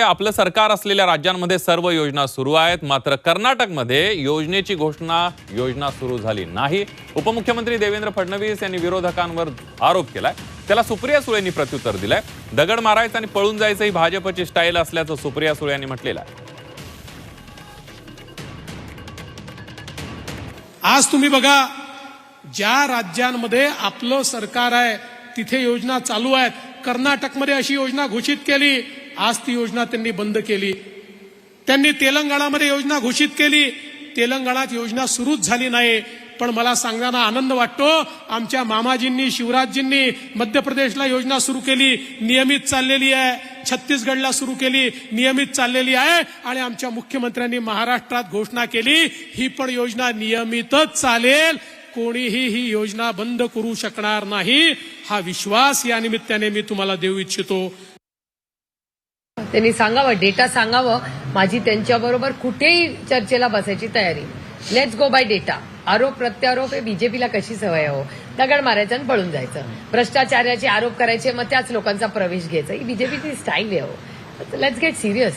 आपलं सरकार असलेल्या राज्यांमध्ये सर्व योजना सुरू आहेत. मात्र कर्नाटकमध्ये योजनेची घोषणा योजना सुरू झाली नाही. उपमुख्यमंत्री देवेंद्र फडणवीस यांनी विरोधकांवर आरोप केलाय. त्याला सुप्रिया सुळेंनी प्रत्युत्तर दिलंय. दगड मारायचं आणि पळून जायचं ही भाजपची स्टाईल असल्याचं सुप्रिया सुळे यांनी म्हटलेलं आहे. आज तुम्ही बघा ज्या राज्यांमध्ये आपलं सरकार आहे तिथे योजना चालू आहेत. कर्नाटकमध्ये अशी योजना घोषित केली आज ती योजना त्यांनी बंद केली. त्यांनी तेलंगणामध्ये योजना घोषित केली. तेलंगणात योजना सुरूच झाली नाही. पण मला सांगताना आनंद वाटतो आमच्या मामाजींनी शिवराजजींनी मध्य प्रदेशला योजना सुरू केली. नियमित चाललेली आहे. छत्तीसगडला सुरू केली. नियमित चाललेली आहे. आणि आमच्या मुख्यमंत्र्यांनी महाराष्ट्रात घोषणा केली ही पण योजना नियमितच चालेल. कोणीही ही योजना बंद करू शकणार नाही. हा विश्वास या निमित्ताने मी तुम्हाला देऊ इच्छितो. त्यांनी सांगावं डेटा सांगावं. माझी त्यांच्याबरोबर कुठेही चर्चेला बसायची तयारी. लेट्स गो बाय डेटा आरोप प्रत्यारोप हे बीजेपीला कशी सवय हो? दगड मारायचं आणि पळून जायचं. भ्रष्टाचाराचे आरोप करायचे मग त्याच लोकांचा प्रवेश घ्यायचा. ही बीजेपीची स्टाईल आहे हो. Let's get serious